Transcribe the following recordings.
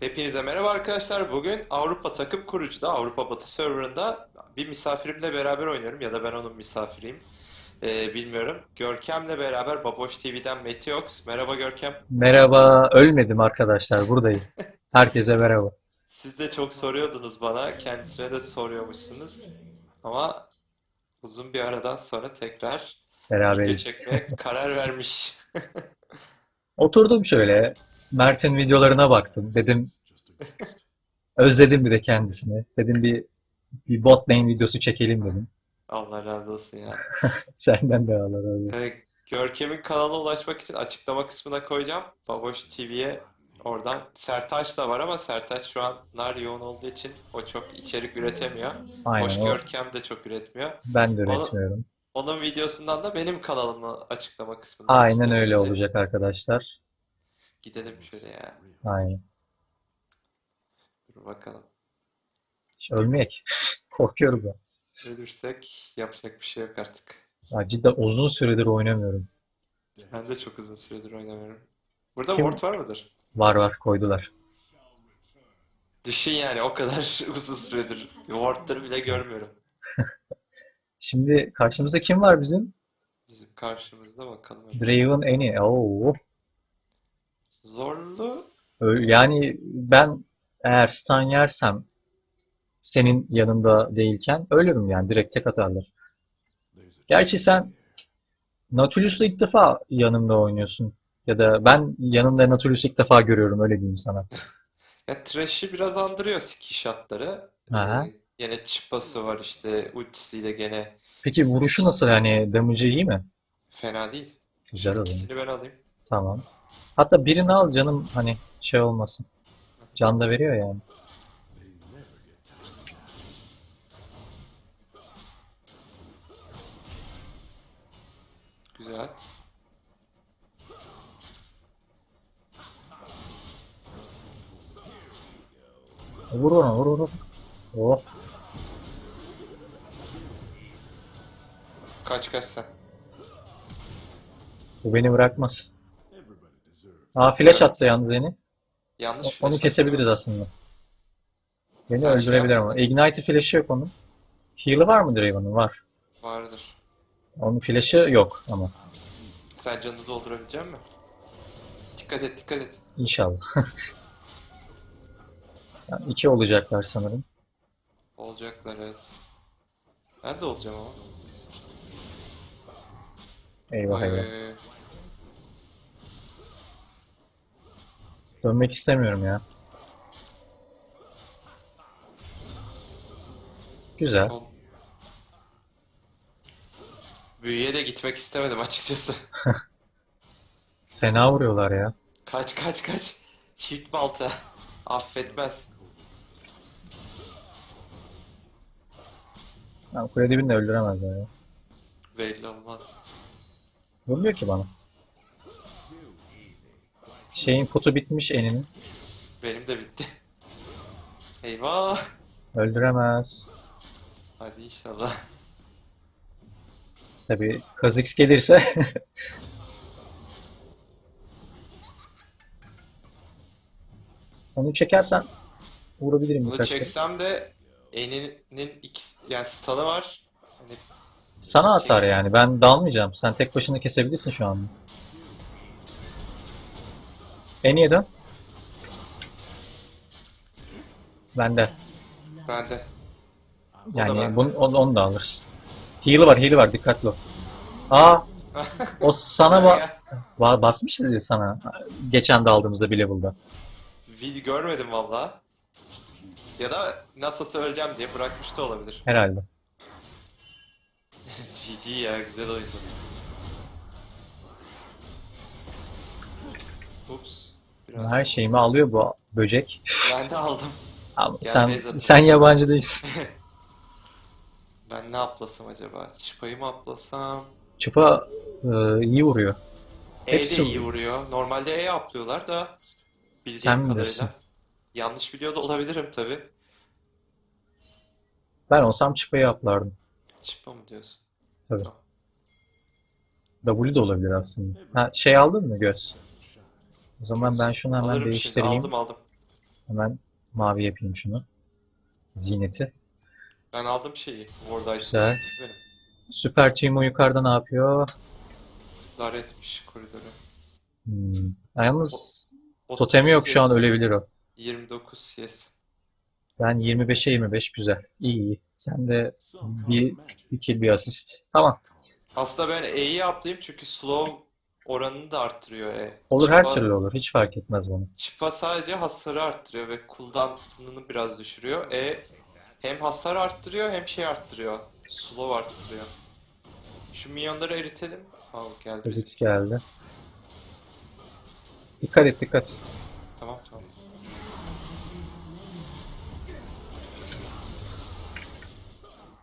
Hepinize merhaba arkadaşlar. Bugün Avrupa takım kurucuda, Avrupa Batı serverında bir misafirimle beraber oynuyorum ya da ben onun misafiriyim. Ee, bilmiyorum. Görkem'le beraber Baboş TV'den Metiox. Merhaba Görkem. Merhaba, ölmedim arkadaşlar, buradayım. Herkese merhaba. Siz de çok soruyordunuz bana. Kendisine de soruyormuşsunuz. Ama uzun bir aradan sonra tekrar video Beraberiz. çekmeye karar vermiş. Oturdum şöyle, Mert'in videolarına baktım. Dedim, özledim bir de kendisini. Dedim bir bir bot lane videosu çekelim dedim. Allah razı olsun ya. Senden de Allah razı olsun. Ee, Görkem'in kanalına ulaşmak için açıklama kısmına koyacağım. Baboş TV'ye oradan. Sertaç da var ama Sertaç şu anlar yoğun olduğu için o çok içerik üretemiyor. Hoş Aynen o. Görkem de çok üretmiyor. Ben de üretmiyorum. Onun videosundan da benim kanalımı açıklama kısmına Aynen işte öyle olacak arkadaşlar. Gidelim şöyle ya. Aynen. Bakalım. Hiç ölmeyek. Korkuyorum ben. Ölürsek yapacak bir şey yok artık. Ya cidden uzun süredir oynamıyorum. Ben de çok uzun süredir oynamıyorum. Burada Kim- ward var mıdır? Var var koydular. Düşün yani o kadar uzun süredir wardları bile görmüyorum. Şimdi karşımızda kim var bizim? Bizim karşımızda bakalım. Draven Eni. Oo. Zorlu Ö- Yani ben eğer stun yersem senin yanında değilken ölürüm yani direkt tek atarlar. Gerçi sen Nautilus'la ilk defa yanımda oynuyorsun. Ya da ben yanımda Nautilus'u ilk defa görüyorum öyle diyeyim sana. Ya Thresh'i biraz andırıyor skill shot'ları. Aha. Ee, gene çıpası var işte ultisiyle gene Peki vuruşu nasıl yani damage'ı iyi mi? fena değil. Güzel o zaman. İkisini ben alayım. Tamam. Hatta birini al canım hani şey olmasın. Can da veriyor yani. Güzel. Vur ona vur vur. Oh. Kaç kaç sen. Bu beni bırakmaz. Aa flash attı yalnız yeni. Yanlış flash Onu kesebiliriz aslında. Beni Sen şey öldürebilir ama. Ignite flash'ı yok onun. Heal'ı var mı Draven'ın? Var. Vardır. Onun flash'ı yok ama. Sen canını doldurabilecek misin? Dikkat et dikkat et. İnşallah. Yani iki olacaklar sanırım. Olacaklar evet. Ben de olacağım ama. Eyvah eyvah. Dönmek istemiyorum ya. Güzel. Büyüye de gitmek istemedim açıkçası. Fena vuruyorlar ya. Kaç kaç kaç. Çift balta. Affetmez. Yani kule dibini de öldüremezler ya. Belli olmaz. Vurmuyor ki bana. Şeyin putu bitmiş eninin. Benim de bitti. Eyvah. Öldüremez. Hadi inşallah. Tabii Kha'Zix gelirse onu çekersen vurabilirim Bunu birkaç çeksem de Eni'nin iki yani stun'ı var. Hani Sana atar yani. Ben dalmayacağım. Sen tek başına kesebilirsin şu anda. En iyi dön. Bende. bende. O da Yani bende. bunu, onu, onu da alırsın. Heal'ı var, heal'ı var. Dikkatli ol. Aa, o sana ba ba- basmış mıydı sana? Geçen de aldığımızda bir level'da. Vid görmedim valla. Ya da nasılsa öleceğim diye bırakmış da olabilir. Herhalde. GG ya güzel oyundu. Ups. Biraz. Her şeyimi alıyor bu böcek. Ben de aldım. Ama sen Beyzat. sen yabancı değilsin. Ben ne aplasam acaba? Çıpayı mı aplasam? Çıpa e, iyi vuruyor. E de Hepsi iyi vuruyor. Normalde E aplıyorlar da bildiğim Sen kadarıyla. bilirsin. Yanlış biliyor da olabilirim tabi. Ben olsam çıpayı atlardım. Çıpa mı diyorsun? Tabii. Tamam. W de olabilir aslında. Ha, şey aldın mı göz? O zaman ben şunu hemen Alırım şimdi. değiştireyim. Aldım aldım. Hemen mavi yapayım şunu. Ziyneti. Ben aldım şeyi. Ward Ice Güzel. Süper Timo yukarıda ne yapıyor? Dar etmiş koridoru. Hmm. Yalnız 30 totemi yok şu an ölebilir o. 29 CS. Ben 25'e 25 güzel. İyi iyi. Sen de bir, bir kill bir asist. Tamam. Aslında ben E'yi atlayayım çünkü slow oranını da arttırıyor E. Olur her Çıpa- türlü olur. Hiç fark etmez bana. Çıpa sadece hasarı arttırıyor ve cooldown'ını biraz düşürüyor. E hem hasar arttırıyor hem şey arttırıyor. Slow arttırıyor. Şu minyonları eritelim. Al geldi. Kha'Zix geldi. Dikkat et dikkat. Tamam tamam.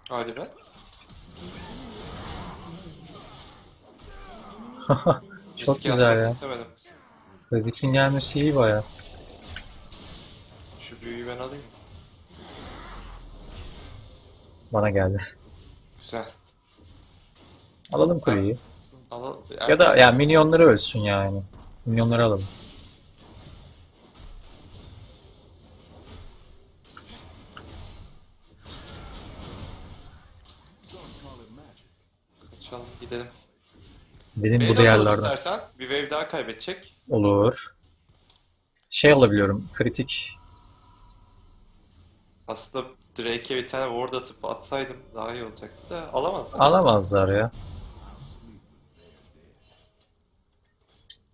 Hadi be. Çok güzel atmak ya. istemedim. Kha'Zix'in gelmesi iyi baya. Şu büyüyü ben alayım mı? Bana geldi. Güzel. Alalım kuleyi. Al, Ya da yani minyonları ölsün yani. Minyonları alalım. Kaçalım gidelim. Benim bu Beni de alalım değerlerden. istersen. Bir wave daha kaybedecek. Olur. Şey alabiliyorum. Kritik. Aslında Drake'e bir tane ward atıp atsaydım daha iyi olacaktı da alamazlar. Alamazlar ya.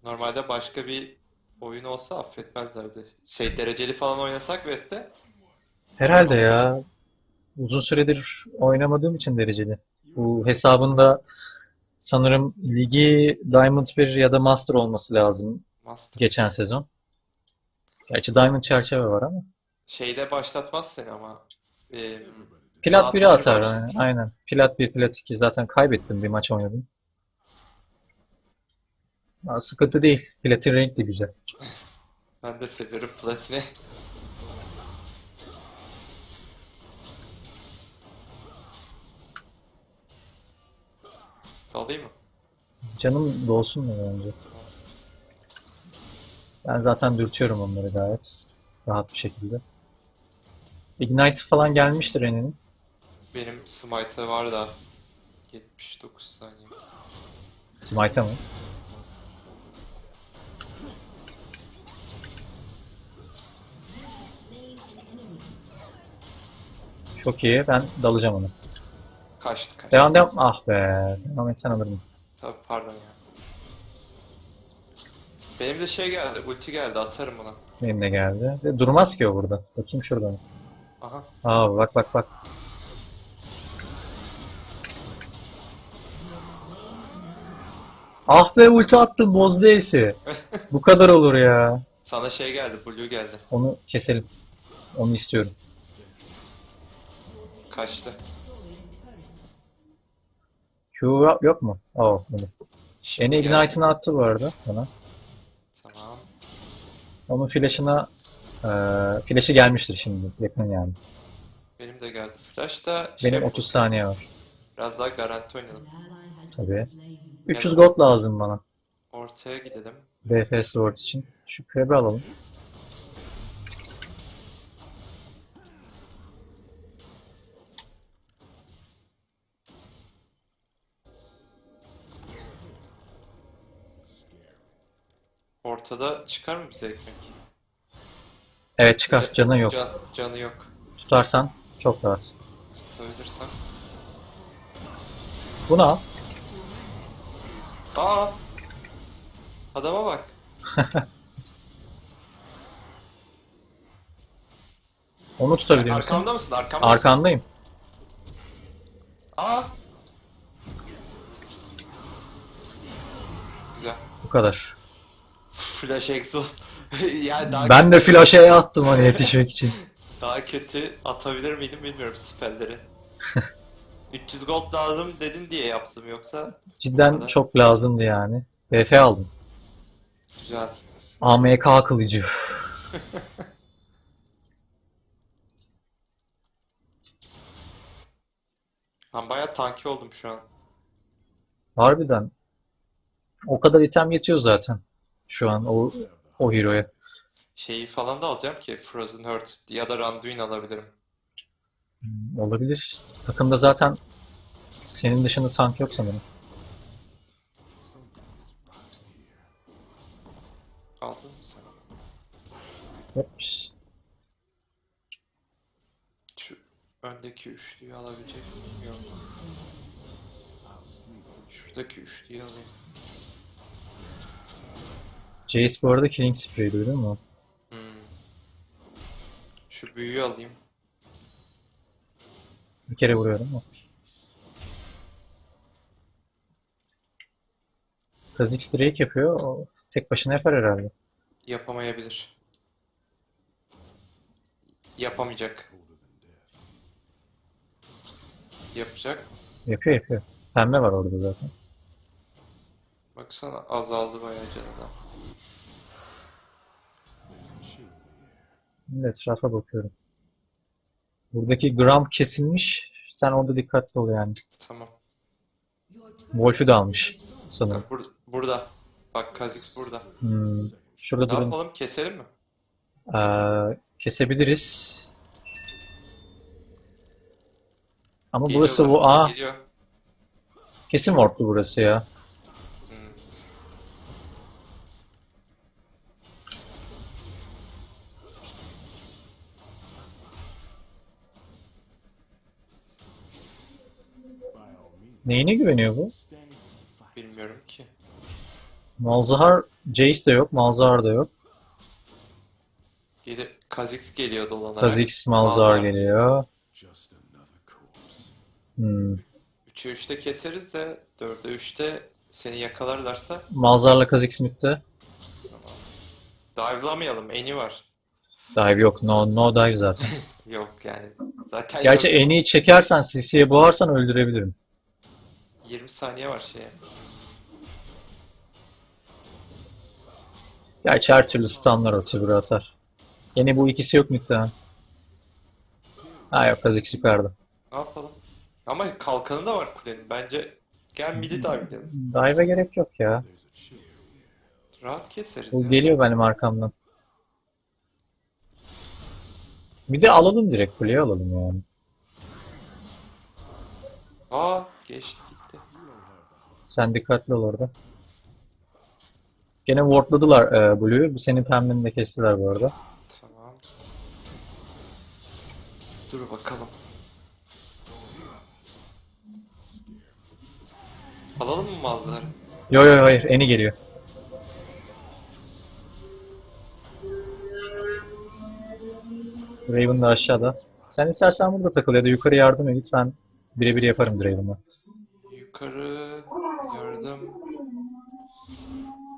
Normalde başka bir oyun olsa affetmezlerdi. Şey dereceli falan oynasak West'te Herhalde ya. Uzun süredir oynamadığım için dereceli. Bu hesabında sanırım ligi Diamond 1 ya da Master olması lazım Master. geçen sezon. Gerçi Diamond çerçeve var ama. Şeyde başlatmaz seni ama. Ee, Plat 1'i Plat atar. bir aynen. Plat 1, Plat 2. Zaten kaybettim bir maç oynadım. Ya, sıkıntı değil. Platin renk de güzel. ben de seviyorum Platini. Alayım mı? Canım dolsun mu bence? Ben zaten dürtüyorum onları gayet. Rahat bir şekilde. Ignite falan gelmiştir En'in. Benim Smite'ı var da 79 saniye. Smite'a mı? Çok iyi. Ben dalacağım onu. Kaçtı kaçtı. Devam devam. Ah be. Devam etsen alırım. Tabii pardon ya. Benim de şey geldi, ulti geldi atarım ona. Benim de geldi. De durmaz ki o burada. Bakayım şuradan. Aha. Aa bak bak bak. Ah be ulti attım bozdu Ace'i. Bu kadar olur ya. Sana şey geldi, blue geldi. Onu keselim. Onu istiyorum. Kaçtı. Q yok- mu? Oh, öyle. Şimdi. Ignite'ını attı bu arada bana. Tamam. Onun flash'ına eee flash'i gelmiştir şimdi yakın yani. Benim de geldi. Flash da şey Benim 30 saniye var. biraz daha garanti oynayalım. Tabii. 300 gold lazım bana. Ortaya gidelim. BF Sword için. Şu krebe alalım. Ortada çıkar mı bize ekmek? Evet çıkar. Canı yok. Can, canı yok. Tutarsan çok rahat. Tutabilirsem. Bunu al. Aa! Adama bak. Onu tutabilir misin? Arkamda mısın? Arkamda mısın? Arkandayım. Aa! Güzel. Bu kadar. Flash exhaust. yani daha Ben de flash'e attım hani yetişmek için. Daha kötü atabilir miydim bilmiyorum spellleri. 300 gold lazım dedin diye yaptım yoksa Cidden çok lazımdı yani. BF aldım. güzel. AMK kılıcı. Ben bayağı tanki oldum şu an. Harbiden. O kadar item yetiyor zaten. Şu an o o hero'ya. şeyi falan da alacağım ki Frozen Heart ya da Randuin alabilirim. Hmm, Olabilir. Takımda zaten senin dışında tank yok sanırım. Aldın mı sen? Hops. Şu öndeki üçlüyü alabilecek miyim? Yok. Şuradaki üçlüyü alayım. Jace bu arada Killing Spree duydun mu? Hmm. Şu büyüyü alayım. Bir kere vuruyorum ama. Kha'Zix Drake yapıyor. O tek başına yapar herhalde. Yapamayabilir. Yapamayacak. Yapacak. Yapıyor yapıyor. Pembe var orada zaten. Baksana azaldı bayağı canına. Şimdi etrafa bakıyorum. Buradaki gram kesilmiş. Sen orada dikkatli ol yani. Tamam. Wolf'ü de almış sanırım. Bur burada. Bak Kha'Zix burada. Hmm. Şurada Ne durun. yapalım? Keselim mi? Ee, kesebiliriz. Ama burası Geliyorlar, bu. Aa, Geliyor. kesin wardlu burası ya. Neyine güveniyor bu? Bilmiyorum ki. Malzahar, Jace de yok, Malzahar da yok. Geli Kha'Zix geliyor dolanarak. Kha'Zix, Malzahar geliyor. Hmm. 3'e 3'te keseriz de 4'e 3'te seni yakalarlarsa Malzahar'la Kha'Zix midde. dive'lamayalım. Eni var. Dive yok, no, no dive zaten. Yok yani. Zaten Gerçi yok. Eni'yi çekersen, CC'ye boğarsan öldürebilirim. 20 saniye var şeye. Gerçi her türlü stunlar o Tibur'u atar. Yine bu ikisi yok midde ha. Yok, Kha'Zix yukarıda. Ne yapalım? Ama kalkanı da var kulenin. Bence gel midi dive'layalım. Dive'e gerek yok ya. Rahat keseriz Bu ya. geliyor benim arkamdan. Bir de alalım direkt kuleye alalım yani. Aa geçti. Sen dikkatli ol orada. Gene wardladılar e, Blue'yu. Senin pembeni de kestiler bu arada. Tamam. Dur bakalım. Alalım mı mazları? Yo yo hayır, Eni geliyor. Raven de aşağıda. Sen istersen burada takıl ya da yukarı yardıma git ben birebir yaparım Draven'la. Yukarı yardım.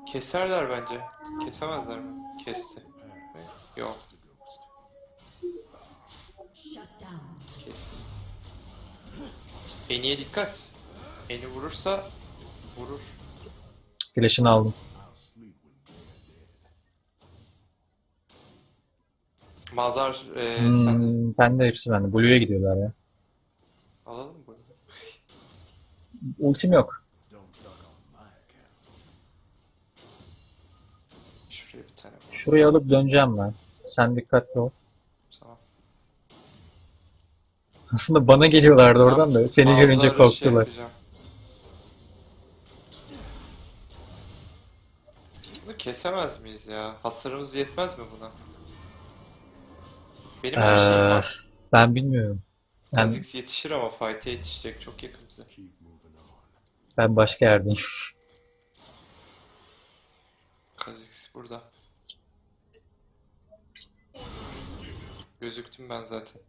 Keserler bence. Kesemezler mi? Kesti. Yok. Kesti. Eniye dikkat. Eni vurursa vurur. Flash'ını aldım. Mazar e, sen Hmm, ben de hepsi bende. Blue'ya gidiyorlar ya. alalım mı? Ultim yok. Şurayı alıp döneceğim ben. Sen dikkatli ol. Tamam. Aslında bana geliyorlardı oradan da seni Mazarı görünce şey korktular. yapacağım. Bunu kesemez miyiz ya? Hasarımız yetmez mi buna? Benim bir şeyim Ee, var. ben bilmiyorum. Ben, Kha'Zix yetişir ama fight'e yetişecek. Çok yakın bize. ben başka yerdeyim. Kha'Zix burada. Gözüktüm ben zaten.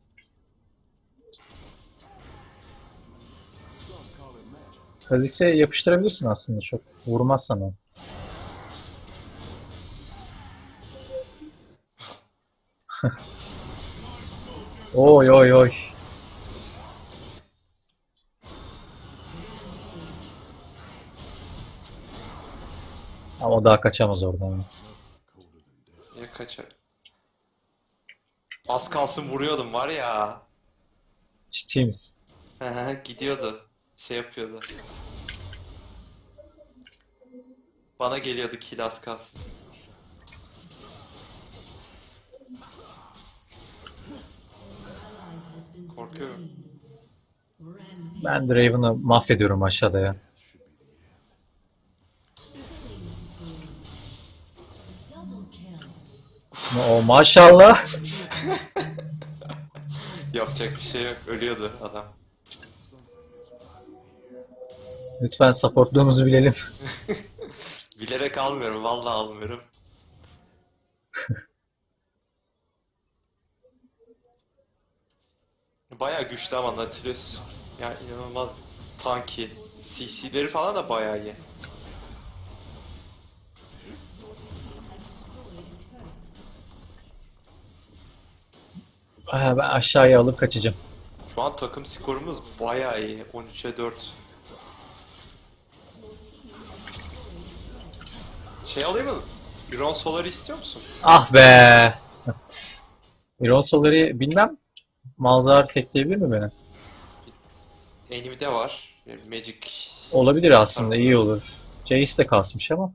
Kha'Zix'e yapıştırabilirsin aslında çok. Vurmaz sana. Oy oy oy. Ama o daha kaçamaz oradan. Ya kaçar. Az kalsın vuruyordum var ya. Ciddi misin? Gidiyordu. Şey yapıyordu. Bana geliyordu kill az kalsın. Korkuyorum. Ben de mahvediyorum aşağıda ya. o maşallah. Yapacak bir şey yok. Ölüyordu adam. Lütfen supportluğumuzu bilelim. Bilerek almıyorum. Vallahi almıyorum. Bayağı güçlü ama Nautilus. Yani inanılmaz tanki. CC'leri falan da bayağı iyi. Ah, Ben aşağıya alıp kaçacağım. Şu an takım skorumuz bayağı iyi. 13'e 4. Şey alayım mı? Iron Solar'ı istiyor musun? Ah be. Iron Solar'ı bilmem. Malzar tekleyebilir mi beni? Envy'de var. Magic Olabilir aslında iyi olur. Jace de kasmış ama.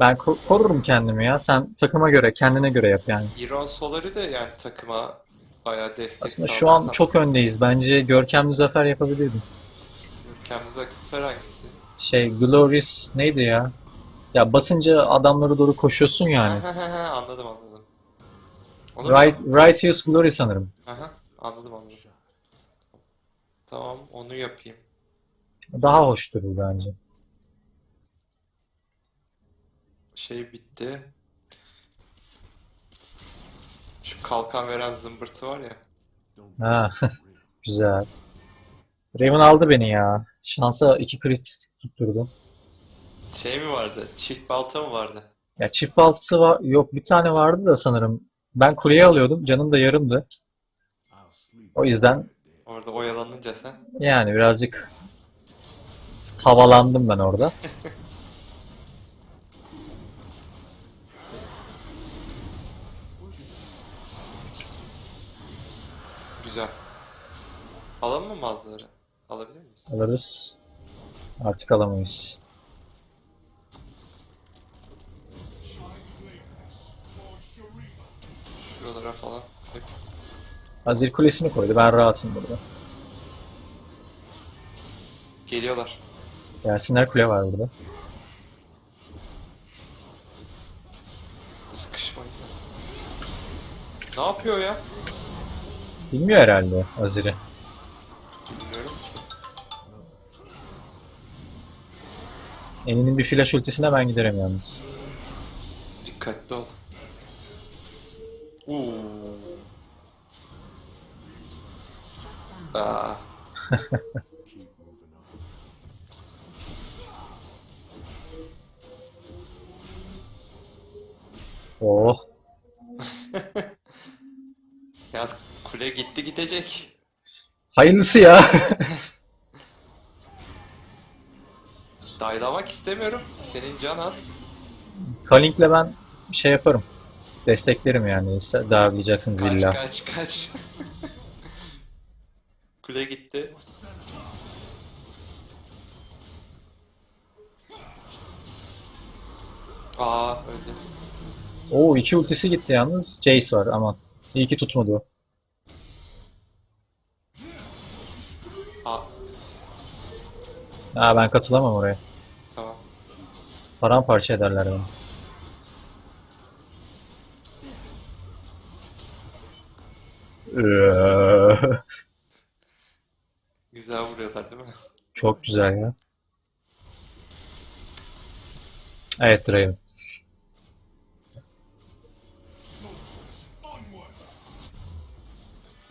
Ben ko- korurum kendimi ya. Sen takıma göre, kendine göre yap yani. Iron Solar'ı da yani takıma bayağı destek Aslında şu an çok öndeyiz. Bence görkemli zafer yapabilirdim. Ülkemizde kuper hangisi? Şey, Glorious neydi ya? Ya basınca adamlara doğru koşuyorsun yani. anladım anladım. Onu? Right, Righteous Glory sanırım. Aha, anladım anladım. Tamam onu yapayım. Daha hoş durur bence. Şey bitti. Şu kalkan veren zımbırtı var ya. Ha, güzel. Raven aldı beni ya. Şansa iki crit tutturdu. Şey mi vardı? Çift balta mı vardı? Ya çift baltası var, yok bir tane vardı da sanırım. Ben kuleye alıyordum, canım da yarımdı. O yüzden Orada oyalanınca sen. yani birazcık havalandım ben orada. Alalım mı mağazaları? Alabilir miyiz? Alırız. Artık alamayız. Şuralara falan. Hep Azir kulesini koydu. Ben rahatım burada. Geliyorlar. Gelsinler kule var burada. Sıkışmayın. Ne yapıyor ya? Bilmiyor herhalde Azir'i. Eni'nin bir flash ultisine ben giderim yalnız. Dikkatli ol. Uuu. Aa. Oh. Ya kule gitti gidecek. Hayırlısı ya. Daylamak istemiyorum. Senin can az. Kalink'le ben şey yaparım. Desteklerim yani. İşte darlayacaksın Kaç zilla. kaç kaç. Kule gitti. Aa öldü. Oo iki ultisi gitti yalnız. Jace var aman. İyi ki tutmadı o. Aa Ha ben katılamam oraya. Paramparça ederler beni. Eee, Güzel vuruyorlar değil mi? Çok güzel ya. Evet Draven.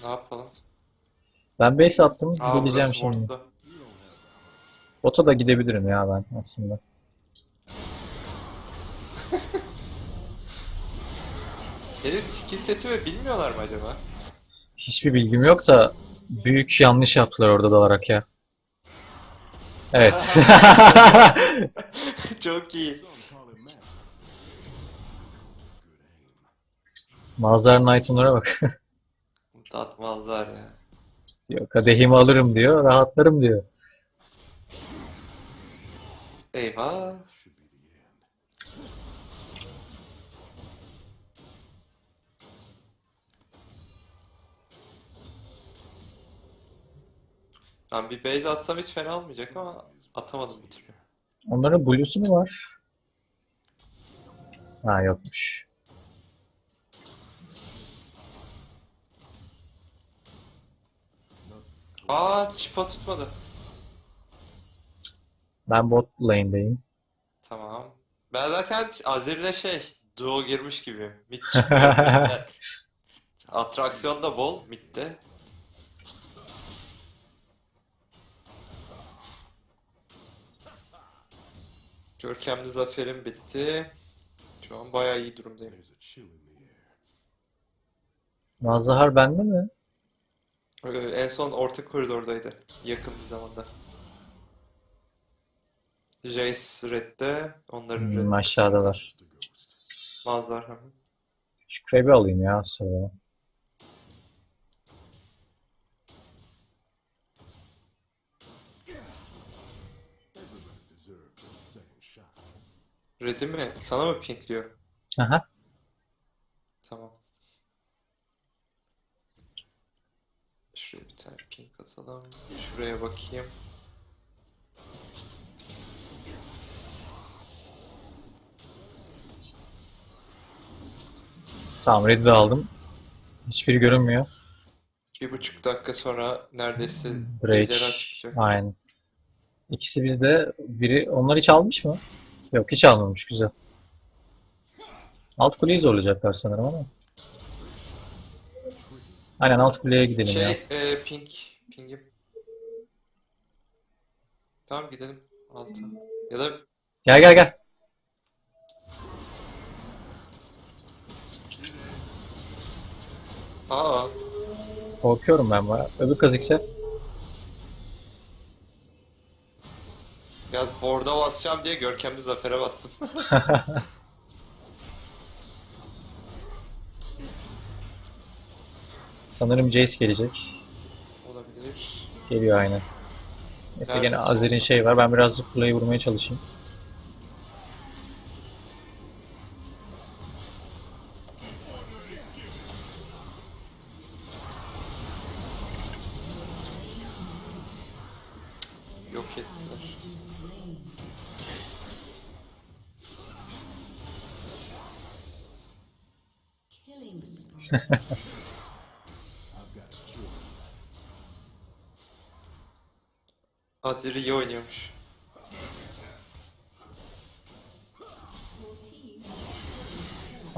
Ne yapalım? Ben base attım. Aa Gideceğim burası şimdi. ward'da. Bota da gidebilirim ya ben aslında. Herif skill setimi bilmiyorlar mı acaba? Hiçbir bilgim yok da büyük yanlış yaptılar orada dalarak ya. Evet. Çok iyi. Mazhar Knight'ınlara bak. Tatmazlar ya. diyor. Kadehimi alırım diyor. Rahatlarım diyor. Eyvah. Ben bir base atsam hiç fena olmayacak ama atamadım bir türlü. Onların blue'su mu var? Ha yokmuş. Aa çipa tutmadı. Ben bot lane'deyim. Tamam. Ben zaten Azir'le şey duo girmiş gibi. Mid çıkmıyor. Atraksiyon da bol midde. Görkemli zaferim bitti. Şu an bayağı iyi durumdayım. Mazhar bende mi? Ee, en son orta koridordaydı. Yakın bir zamanda. Jace redde. Onların Hmm, redde. aşağıdalar. Hı. Şu Krab'i alayım ya sonra. Red'i mi? Sana mı pink diyor? Aha. Tamam. Şuraya bir tane pink atalım. Şuraya bakayım. Tamam red'i de aldım. Hiçbiri görünmüyor. Bir buçuk dakika sonra neredeyse Drake. ejderha çıkacak. Aynen. İkisi bizde. Biri onlar hiç almış mı? Yok hiç almamış. Güzel. Alt kuleyi zorlayacaklar sanırım ama. Aynen alt kuleye gidelim ya. Şey, e, pink. Ping'im. Tamam gidelim alta. Ya da Gel gel gel. aa Korkuyorum ben baya. Öbür kız biraz board'a basacağım diye görkemli zafere bastım. Sanırım Jace gelecek. Olabilir. Geliyor aynen. Neyse gene Neredesin Azir'in oğlum? şey var. Ben birazcık kuleyi vurmaya çalışayım.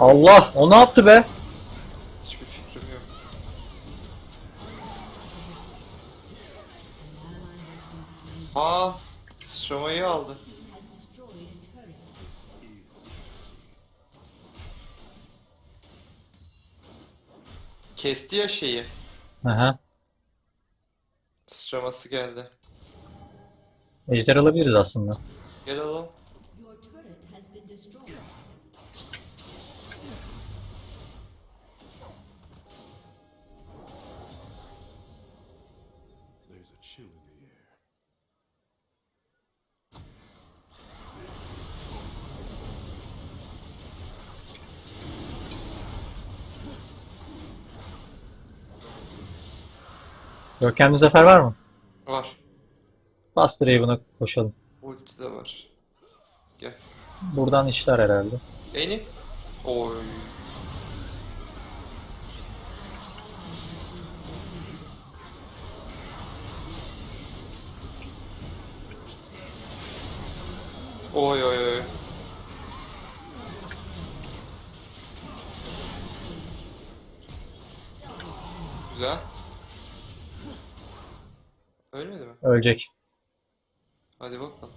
Allah! O ne yaptı be? Hiçbir fikrim yok. Aa, Stroma'yı aldı. Kesti ya şeyi. Aha. Sıçraması geldi. Ejder alabiliriz aslında. Gel alalım. Görkemli zafer var mı? Var. Bastır Raven'a koşalım. Ulti de var. Gel. Buradan işler herhalde. Eni. Oy. Oy oy oy. Güzel. Ölmedi mi? Ölecek. Hadi bakalım.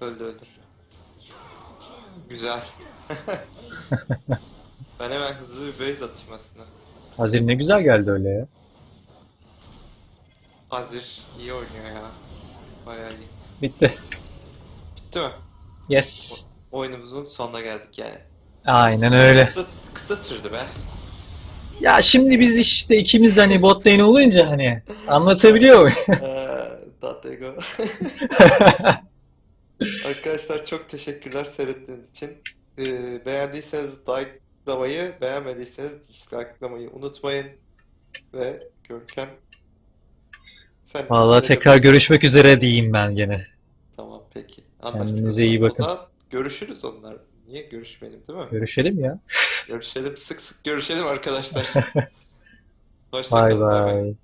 Öldü öldü. Güzel. Ben hemen hızlı bir base atayım aslında. Azir ne güzel geldi öyle ya. Azir iyi oynuyor ya. Bayağı iyi. Bitti. Bitti mi? Yes. Oyunumuzun sonuna geldik yani. Aynen öyle. Kısa, kısa sürdü be. Ya şimdi biz işte ikimiz hani bot lane olunca hani anlatabiliyor muyum? Eee, Datego. Arkadaşlar çok teşekkürler seyrettiğiniz için. Ee, beğendiyseniz likelamayı, beğenmediyseniz dislikelamayı unutmayın. Ve Görkem Sen Vallahi tekrar görüşmek üzere diyeyim ben gene. Tamam peki. Anlaştık. Kendinize iyi O bakın. zaman görüşürüz onlar. Niye görüşmeyelim değil mi? Görüşelim ya. Görüşelim sık sık görüşelim arkadaşlar. Hoşça Bay kalın, bay bay. bay.